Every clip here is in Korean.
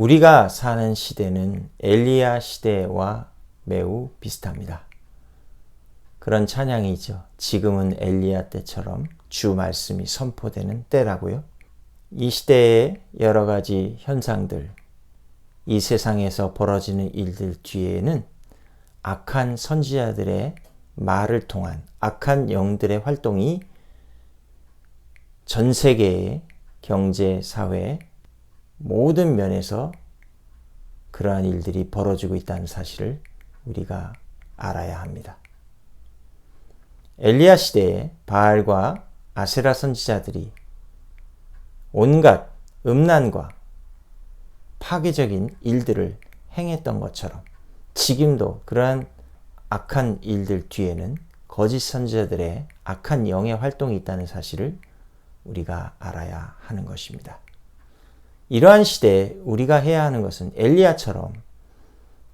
우리가 사는 시대는 엘리야 시대와 매우 비슷합니다. 그런 찬양이죠. 지금은 엘리야 때처럼 주 말씀이 선포되는 때라고요. 이 시대의 여러 가지 현상들, 이 세상에서 벌어지는 일들 뒤에는 악한 선지자들의 말을 통한 악한 영들의 활동이 전 세계의 경제, 사회, 모든 면에서 그러한 일들이 벌어지고 있다는 사실을 우리가 알아야 합니다. 엘리야 시대에 바알과 아세라 선지자들이 온갖 음란과 파괴적인 일들을 행했던 것처럼 지금도 그러한 악한 일들 뒤에는 거짓 선지자들의 악한 영의 활동이 있다는 사실을 우리가 알아야 하는 것입니다. 이러한 시대에 우리가 해야 하는 것은 엘리야처럼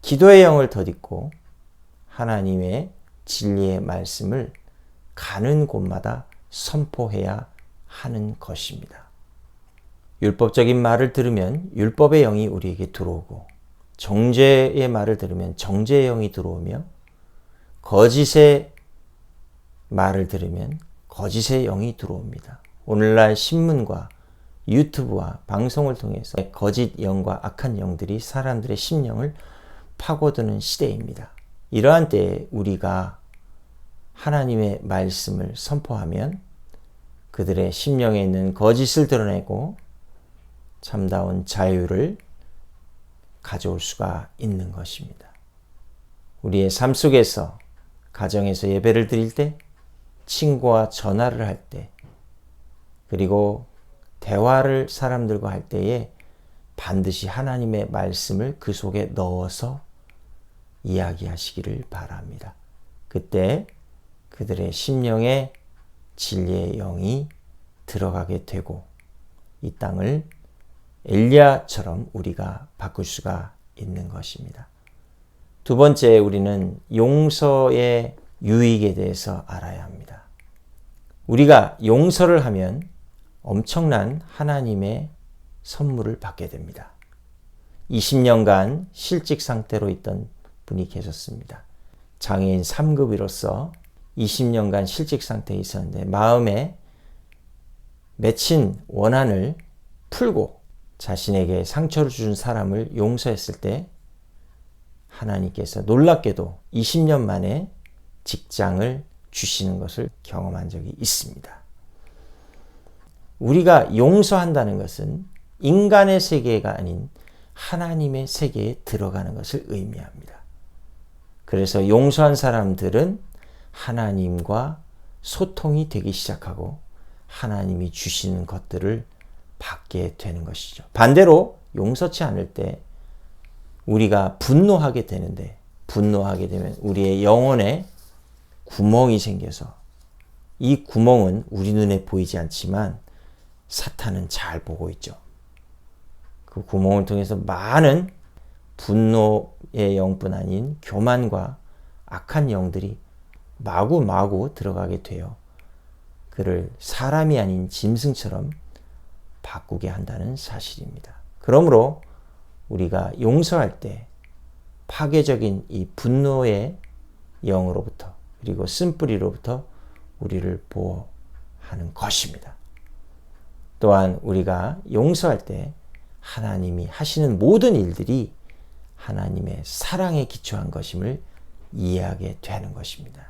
기도의 영을 덧입고 하나님의 진리의 말씀을 가는 곳마다 선포해야 하는 것입니다. 율법적인 말을 들으면 율법의 영이 우리에게 들어오고 정죄의 말을 들으면 정죄의 영이 들어오며 거짓의 말을 들으면 거짓의 영이 들어옵니다. 오늘날 신문과 유튜브와 방송을 통해서 거짓 영과 악한 영들이 사람들의 심령을 파고드는 시대입니다. 이러한 때에 우리가 하나님의 말씀을 선포하면 그들의 심령에 있는 거짓을 드러내고 참다운 자유를 가져올 수가 있는 것입니다. 우리의 삶 속에서 가정에서 예배를 드릴 때, 친구와 전화를 할 때, 그리고 대화를 사람들과 할 때에 반드시 하나님의 말씀을 그 속에 넣어서 이야기하시기를 바랍니다. 그때 그들의 심령에 진리의 영이 들어가게 되고 이 땅을 엘리야처럼 우리가 바꿀 수가 있는 것입니다. 두 번째 우리는 용서의 유익에 대해서 알아야 합니다. 우리가 용서를 하면 엄청난 하나님의 선물을 받게 됩니다. 20년간 실직 상태로 있던 분이 계셨습니다. 장애인 3급으로서 20년간 실직 상태에 있었는데 마음에 맺힌 원한을 풀고 자신에게 상처를 준 사람을 용서했을 때 하나님께서 놀랍게도 20년 만에 직장을 주시는 것을 경험한 적이 있습니다. 우리가 용서한다는 것은 인간의 세계가 아닌 하나님의 세계에 들어가는 것을 의미합니다. 그래서 용서한 사람들은 하나님과 소통이 되기 시작하고 하나님이 주시는 것들을 받게 되는 것이죠. 반대로 용서치 않을 때 우리가 분노하게 되는데 분노하게 되면 우리의 영혼에 구멍이 생겨서 이 구멍은 우리 눈에 보이지 않지만 사탄은 잘 보고 있죠. 그 구멍을 통해서 많은 분노의 영뿐 아닌 교만과 악한 영들이 마구마구 들어가게 돼요. 그를 사람이 아닌 짐승처럼 바꾸게 한다는 사실입니다. 그러므로 우리가 용서할 때 파괴적인 이 분노의 영으로부터 그리고 쓴뿌리로부터 우리를 보호하는 것입니다. 또한 우리가 용서할 때 하나님이 하시는 모든 일들이 하나님의 사랑에 기초한 것임을 이해하게 되는 것입니다.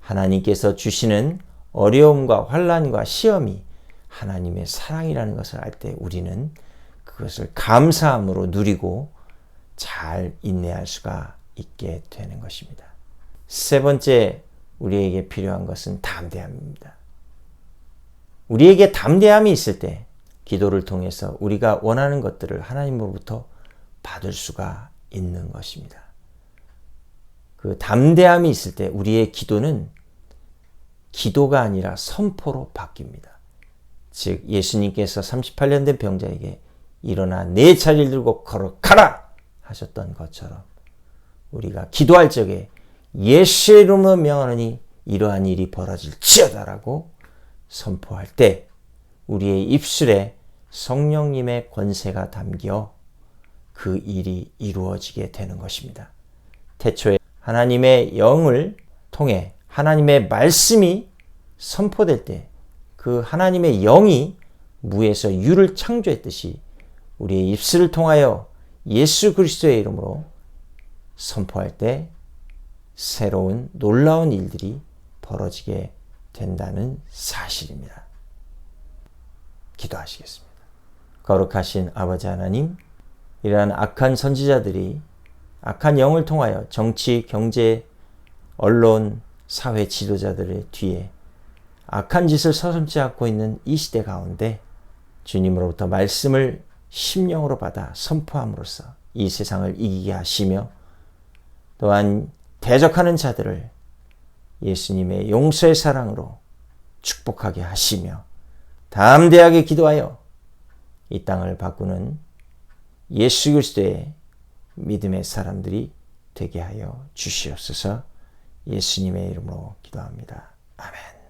하나님께서 주시는 어려움과 환란과 시험이 하나님의 사랑이라는 것을 알 때 우리는 그것을 감사함으로 누리고 잘 인내할 수가 있게 되는 것입니다. 세 번째 우리에게 필요한 것은 담대함입니다. 우리에게 담대함이 있을 때 기도를 통해서 우리가 원하는 것들을 하나님으로부터 받을 수가 있는 것입니다. 그 담대함이 있을 때 우리의 기도는 기도가 아니라 선포로 바뀝니다. 즉 예수님께서 38년 된 병자에게 일어나 네 차를 들고 걸어가라 하셨던 것처럼 우리가 기도할 적에 예수의 이름으로 명하노니 이러한 일이 벌어질지어다라고 선포할 때 우리의 입술에 성령님의 권세가 담겨 그 일이 이루어지게 되는 것입니다. 태초에 하나님의 영을 통해 하나님의 말씀이 선포될 때 그 하나님의 영이 무에서 유를 창조했듯이 우리의 입술을 통하여 예수 그리스도의 이름으로 선포할 때 새로운 놀라운 일들이 벌어지게 된다는 사실입니다. 기도하시겠습니다. 거룩하신 아버지 하나님, 이러한 악한 선지자들이 악한 영을 통하여 정치, 경제, 언론, 사회 지도자들의 뒤에 악한 짓을 서슴지 않고 있는 이 시대 가운데 주님으로부터 말씀을 심령으로 받아 선포함으로써 이 세상을 이기게 하시며 또한 대적하는 자들을 예수님의 용서의 사랑으로 축복하게 하시며 담대하게 기도하여 이 땅을 바꾸는 예수 그리스도의 믿음의 사람들이 되게 하여 주시옵소서 예수님의 이름으로 기도합니다. 아멘.